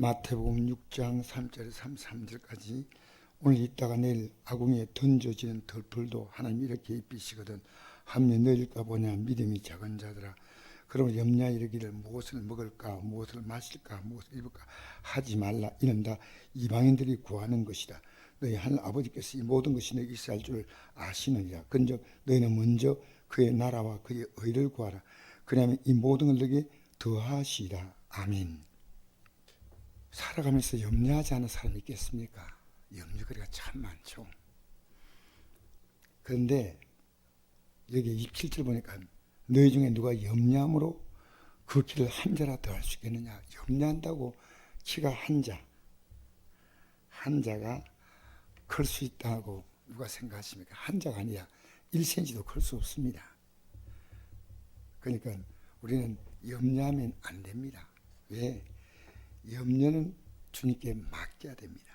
마태복음 6장 3절에서 33절까지 오늘 있다가 내일 아궁이에 던져지는 덜풀도 하나님 이렇게 입히시거든. 하며 너일까 보냐? 믿음이 작은 자들아. 그러면 염려 이르기를 무엇을 먹을까? 무엇을 마실까? 무엇을 입을까? 하지 말라. 이는 다. 이방인들이 구하는 것이다. 너희 하늘 아버지께서 이 모든 것이 너희 할줄 아시느니라. 근즉 너희는 먼저 그의 나라와 그의 의를 구하라. 그러면 이 모든 걸 너에게 더하시리라. 아멘 살아가면서 염려하지 않은 사람이 있겠습니까? 염려거리가 참 많죠. 그런데 여기 27절 보니까 너희 중에 누가 염려함으로 그 길을 한 자라 더 할 수 있겠느냐? 염려한다고 키가 한 자, 한 자가 클 수 있다고 누가 생각하십니까? 한 자가 아니야. 1cm도 클 수 없습니다. 그러니까 우리는 염려하면 안 됩니다. 왜? 염려는 주님께 맡겨야 됩니다.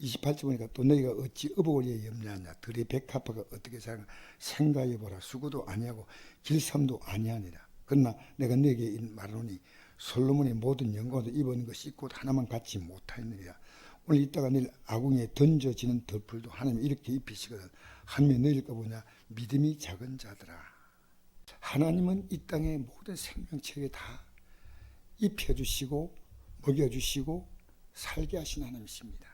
28절 보니까 또 너희가 어찌 어복을 염려하냐? 들의 백합화가 어떻게 자라 생각해 보라. 수고도 아니하고 길삼도 아니하니라. 그러나 내가 너에게 말하노니 솔로몬의 모든 영광도 입은 것이 곧 하나만 갖지 못하였느니라. 오늘 이따가 내일 아궁이에 던져지는 덜풀도 하나님 이렇게 입히시거든. 한면 너희일까 보냐? 믿음이 작은 자들아. 하나님은 이 땅의 모든 생명체에 다 입혀주시고 먹여주시고 살게 하신 하나님이십니다.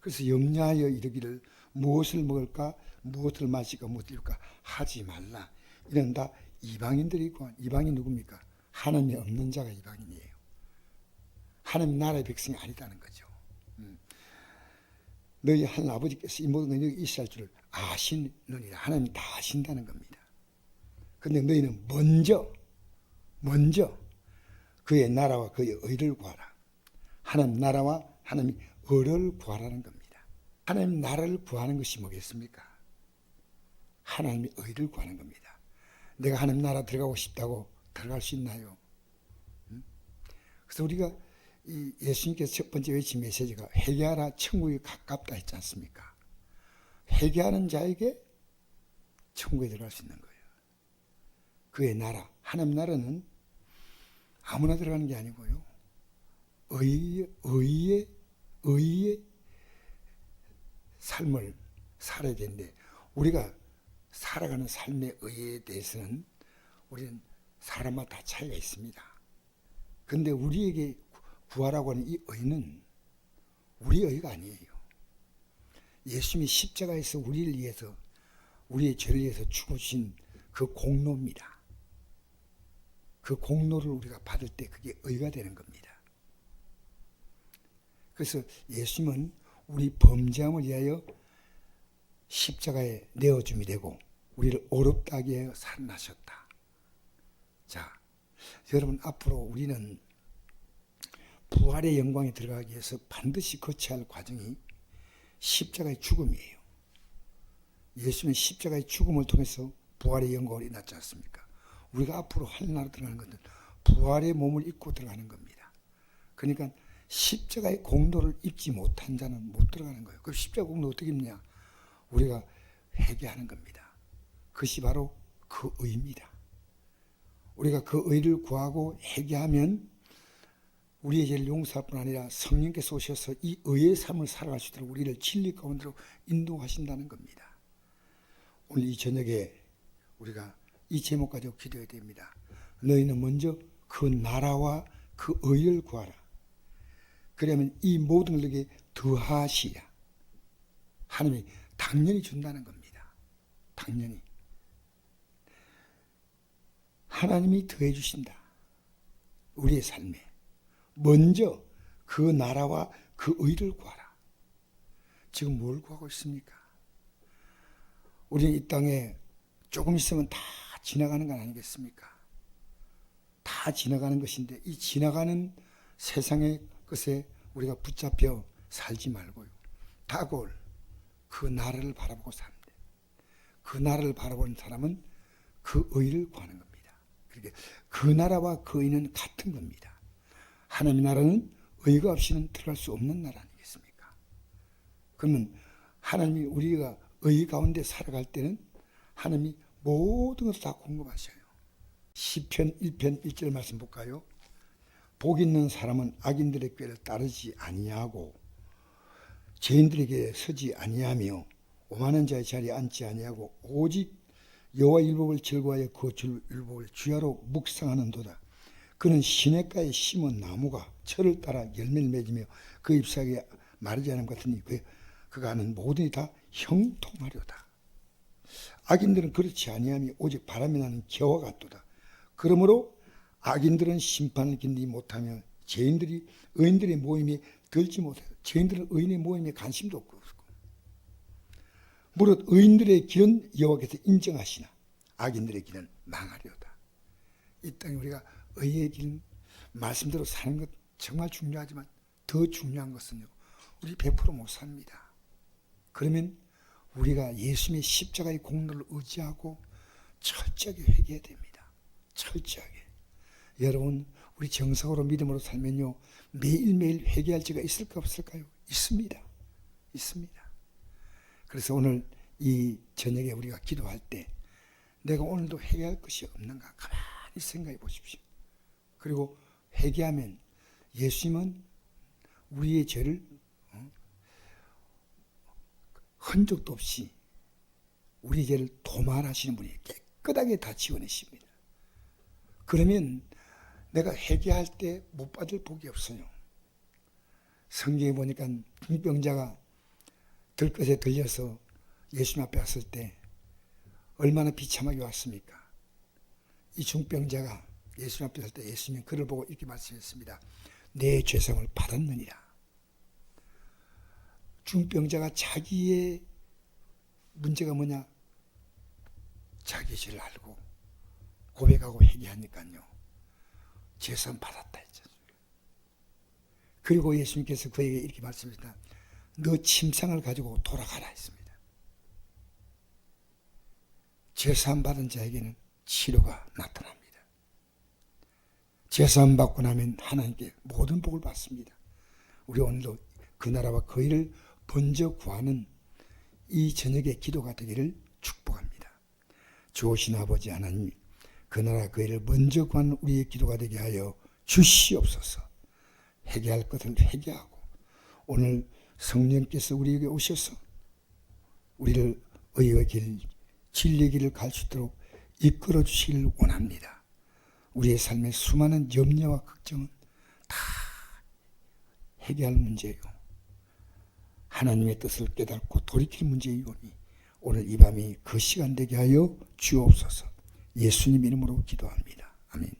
그래서 염려하여 이르기를 무엇을 먹을까 무엇을 마실까 무엇을 입을까 하지 말라. 이런 다 이방인들이고 이방인 누굽니까? 하나님이 없는 자가 이방인이에요. 하나님 나라의 백성이 아니다는 거죠. 음. 너희 하나님 아버지께서 이 모든 것이 있어야 할 줄을 아시느니라. 하나님 다 아신다는 겁니다. 근데 너희는 먼저 먼저 그의 나라와 그의 의를 구하라. 하나님 나라와 하나님 의를 구하라는 겁니다. 하나님 나라를 구하는 것이 뭐겠습니까? 하나님의 의를 구하는 겁니다. 내가 하나님 나라 들어가고 싶다고 들어갈 수 있나요? 음? 그래서 우리가 이 예수님께서 첫 번째 외친 메시지가 회개하라 천국이 가깝다 했지 않습니까? 회개하는 자에게 천국에 들어갈 수 있는 거예요. 그의 나라, 하나님 나라는 아무나 들어가는 게 아니고요. 의의, 의의, 의의 삶을 살아야 되는데, 우리가 살아가는 삶의 의에 대해서는 우리는 사람마다 차이가 있습니다. 근데 우리에게 구하라고 하는 이 의는 우리 의가 아니에요. 예수님이 십자가에서 우리를 위해서, 우리의 죄를 위해서 죽으신 그 공로입니다. 그 공로를 우리가 받을 때 그게 의가 되는 겁니다. 그래서 예수님은 우리 범죄함을 위하여 십자가에 내어줌이 되고 우리를 어렵다 하게 하여 살아나셨다. 자, 여러분 앞으로 우리는 부활의 영광에 들어가기 위해서 반드시 거쳐야 할 과정이 십자가의 죽음이에요. 예수님은 십자가의 죽음을 통해서 부활의 영광을 이났지 않습니까? 우리가 앞으로 하늘나라 들어가는 것은 부활의 몸을 입고 들어가는 겁니다. 그러니까 십자가의 공로를 입지 못한 자는 못 들어가는 거예요. 그 십자가 공로 어떻게 입냐? 우리가 회개하는 겁니다. 그것이 바로 그 의입니다. 우리가 그 의를 구하고 회개하면 우리의 죄를 용서할 뿐 아니라 성령께서 오셔서 이 의의 삶을 살아갈 수 있도록 우리를 진리 가운데로 인도하신다는 겁니다. 오늘 이 저녁에 우리가 이 제목 가지고 기도해야 됩니다. 너희는 먼저 그 나라와 그 의를 구하라. 그러면 이 모든 것에게 더하시라. 하나님이 당연히 준다는 겁니다. 당연히. 하나님이 더해 주신다. 우리의 삶에. 먼저 그 나라와 그 의를 구하라. 지금 뭘 구하고 있습니까? 우리는 이 땅에 조금 있으면 다 지나가는 건 아니겠습니까? 다 지나가는 것인데 이 지나가는 세상의 것에 우리가 붙잡혀 살지 말고요. 다골 그 나라를 바라보고 사는데 그 나라를 바라보는 사람은 그 의를 구하는 겁니다. 그러니까 그 나라와 그 의는 같은 겁니다. 하나님 나라는 의가 없이는 들어갈 수 없는 나라 아니겠습니까? 그러면 하나님이 우리가 의 가운데 살아갈 때는 하나님이 모든 것을 다 공급하셔요. 시편 1편 1절 말씀 볼까요? 복 있는 사람은 악인들의 꾀를 따르지 아니하고 죄인들에게 서지 아니하며 오만한 자의 자리에 앉지 아니하고 오직 여호와 율법을 즐거워하여 그줄 율법을 주야로 묵상하는도다. 그는 시냇가에 심은 나무가 철을 따라 열매를 맺으며 그 잎사귀에 마르지 않은 것 같으니 그, 그가 하는 모든 일이 다 형통하려다. 악인들은 그렇지 아니하며 오직 바람이 나는 겨와 같도다. 그러므로 악인들은 심판을 견디지 못하며 죄인들이 의인들의 모임에 들지 못해요. 죄인들은 의인의 모임에 관심도 없고 무릇 의인들의 길은 여호와께서 인정하시나 악인들의 길은 망하려다. 이 땅에 우리가 의의 길 말씀대로 사는 것 정말 중요하지만 더 중요한 것은요. 우리 100%못 삽니다. 그러면 우리가 예수님의 십자가의 공로를 의지하고 철저하게 회개해야 됩니다. 철저하게. 여러분 우리 정석으로 믿음으로 살면요. 매일매일 회개할 지가 있을까 없을까요? 있습니다. 있습니다. 그래서 오늘 이 저녁에 우리가 기도할 때 내가 오늘도 회개할 것이 없는가 가만히 생각해 보십시오. 그리고 회개하면 예수님은 우리의 죄를 어? 흔적도 없이 우리 죄를 도말하시는 분이 깨끗하게 다 지워내십니다. 그러면 내가 회개할 때 못 받을 복이 없어요. 성경에 보니까 중병자가 들것에 들려서 예수님 앞에 왔을 때 얼마나 비참하게 왔습니까? 이 중병자가 예수님 앞에 설때 예수님이 그를 보고 이렇게 말씀했습니다. 내 죄성을 받았느니라. 중병자가 자기의 문제가 뭐냐? 자기 죄를 알고 고백하고 회개하니까요. 죄성 받았다 했죠. 그리고 예수님께서 그에게 이렇게 말씀하셨다. 너 침상을 가지고 돌아가라 했습니다. 제사함 받은 자에게는 치료가 나타납니다. 제사함 받고 나면 하나님께 모든 복을 받습니다. 우리 오늘도 그 나라와 그 일을 먼저 구하는 이 저녁의 기도가 되기를 축복합니다. 좋으신 아버지 하나님, 그 나라 그 일을 먼저 구하는 우리의 기도가 되게 하여 주시옵소서. 회개할 것을 회개하고 오늘 성령께서 우리에게 오셔서 우리를 의의 길, 진리의 길을 갈 수 있도록 이끌어 주시기를 원합니다. 우리의 삶의 수많은 염려와 걱정은 다 해결할 문제예요. 하나님의 뜻을 깨닫고 돌이킬 문제이오니 오늘 이 밤이 그 시간 되게 하여 주옵소서. 예수님 이름으로 기도합니다. 아멘.